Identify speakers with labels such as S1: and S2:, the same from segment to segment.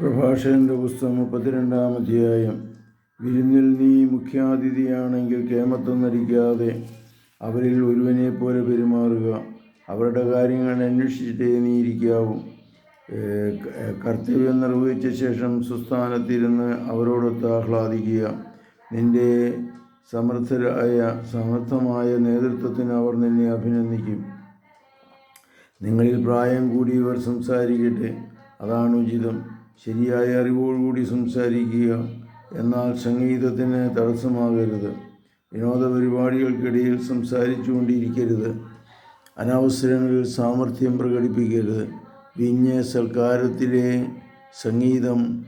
S1: പ്രഭാഷകന്റെ പുസ്തകം മുപ്പത്തിരണ്ടാം അധ്യായം. വിരുന്നിൽ നീ മുഖ്യാതിഥിയാണെങ്കിൽ കേമത്വം നടിക്കാതെ അവരിൽ ഒരുവനെ പോലെ പെരുമാറുക. അവരുടെ കാര്യങ്ങൾ അന്വേഷിച്ചിട്ടേ നീ ഇരിക്കാവൂ. കർത്തവ്യം നിർവഹിച്ച ശേഷം സുസ്ഥാനത്തിരുന്ന് അവരോടൊത്ത് ആഹ്ലാദിക്കുക. നിന്റെ സമർത്ഥരായ സമർത്ഥമായ നേതൃത്വത്തിന് അവർ നിന്നെ അഭിനന്ദിക്കും. നിങ്ങളിൽ പ്രായം കൂടിയവർ സംസാരിക്കട്ടെ. അതാണ് ഉചിതം. ശരിയായ അറിവോടുകൂടി സംസാരിക്കുക എന്നാൽ സംഗീതത്തിന് തടസ്സമാകരുത്. വിനോദ പരിപാടികൾക്കിടയിൽ സംസാരിച്ചു കൊണ്ടിരിക്കരുത് അനവസരങ്ങളിൽ സാമർഥ്യം പ്രകടിപ്പിക്കരുത്. വിഞ്ഞ് സൽക്കാരത്തിലെ സംഗീതം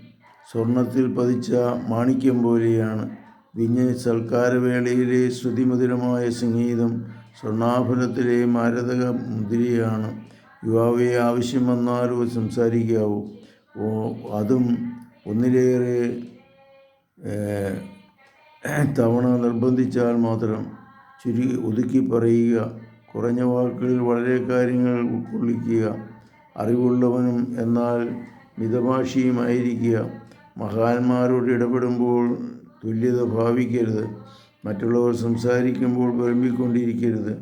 S1: സ്വർണത്തിൽ പതിച്ച മാണിക്യം പോലെയാണ്. വിഞ്ഞ് സൽക്കാരവേളയിലെ ശ്രുതിമധുരമായ സംഗീതം സ്വർണാഭരണത്തിലെ മാരതക മുദ്രയാണ് യുവാവെ ആവശ്യം വന്നാലോ സംസാരിക്കാവൂ. അതും ഒന്നിലേറെ തവണ നിർബന്ധിച്ചാൽ മാത്രം ചുരുക്കി ഒതുക്കി പറയുക കുറഞ്ഞ വാക്കുകളിൽ വളരെ കാര്യങ്ങൾ ഉൾക്കൊള്ളിക്കുക അറിവുള്ളവനും എന്നാൽ മിതഭാഷിയുമായിരിക്കുക മഹാന്മാരോട് ഇടപെടുമ്പോൾ തുല്യത ഭാവിക്കരുത് മറ്റുള്ളവർ സംസാരിക്കുമ്പോൾ വിളമ്പിക്കൊണ്ടിരിക്കരുത്.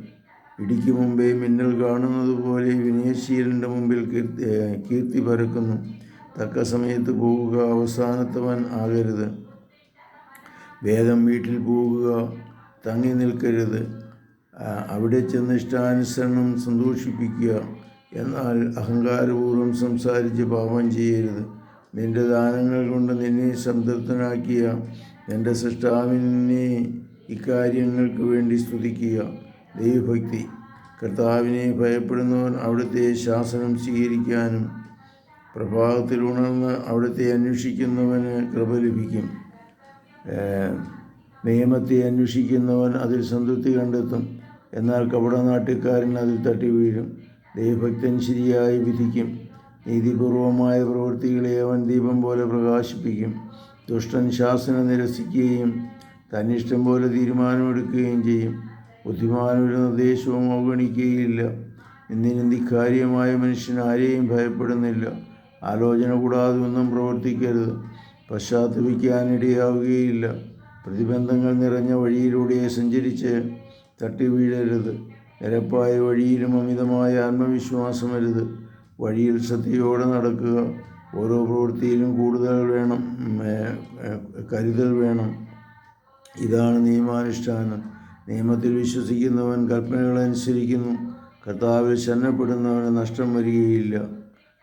S1: ഇടിക്ക് മുമ്പേ മിന്നൽ കാണുന്നത് പോലെ വിനയശീലന്റെ മുമ്പിൽ കീർത്തി പരക്കുന്നു. തക്ക സമയത്ത് പോകുക അവസാനത്തവൻ ആകരുത്. വേഗം വീട്ടിൽ പോകുക തങ്ങി നിൽക്കരുത്. അവിടെ ചെന്ന് ഇഷ്ടാനുസരണം സന്തോഷിപ്പിക്കുക. എന്നാൽ അഹങ്കാരപൂർവം സംസാരിച്ച് പാപം ചെയ്യരുത്. നിന്റെ ദാനങ്ങൾ കൊണ്ട് നിന്നെ സംതൃപ്തനാക്കിയ നിന്റെ സൃഷ്ടാവിനെ ഇക്കാര്യങ്ങൾക്ക് വേണ്ടി സ്തുതിക്കുക. ദൈവഭക്തി. കർത്താവിനെ ഭയപ്പെടുന്നവൻ അവിടുത്തെ ശാസനം സ്വീകരിക്കാനും പ്രഭാതത്തിൽ ഉണർന്ന് അവിടുത്തെ അന്വേഷിക്കുന്നവന് കൃപ ലഭിക്കും. നിയമത്തെ അന്വേഷിക്കുന്നവൻ അതിൽ സംതൃപ്തി കണ്ടെത്തും. എന്നാൽ കപട നാട്ടുകാരൻ അതിൽ തട്ടി വീഴും. ദൈവഭക്തൻ ശരിയായി വിധിക്കും. നീതിപൂർവമായ പ്രവൃത്തികളെ അവൻ ദീപം പോലെ പ്രകാശിപ്പിക്കും. ദുഷ്ടൻ ശാസനം നിരസിക്കുകയും തന്നിഷ്ടം പോലെ തീരുമാനമെടുക്കുകയും ചെയ്യും. ബുദ്ധിമാനൊരു നിർദ്ദേശവും അവഗണിക്കുകയില്ല. കാര്യമായ മനുഷ്യൻ ആരെയും ഭയപ്പെടുന്നില്ല. ആലോചന കൂടാതെ ഒന്നും പ്രവർത്തിക്കരുത്. പശ്ചാത്തപിക്കാനിടയാവുകയില്ല. പ്രതിബന്ധങ്ങൾ നിറഞ്ഞ വഴിയിലൂടെ സഞ്ചരിച്ച് തട്ടി വീഴരുത് നിരപ്പായ വഴിയിലും അമിതമായ ആത്മവിശ്വാസം വരുത് വഴിയിൽ ശ്രദ്ധയോടെ നടക്കുക. ഓരോ പ്രവൃത്തിയിലും കൂടുതൽ വേണം കരുതൽ വേണം. ഇതാണ് നിയമാനുഷ്ഠാനം. നിയമത്തിൽ വിശ്വസിക്കുന്നവൻ കൽപ്പനകൾ അനുസരിക്കുന്നു കർത്താവിൽ ശരണപ്പെടുന്നവന് നഷ്ടം വരികയില്ല.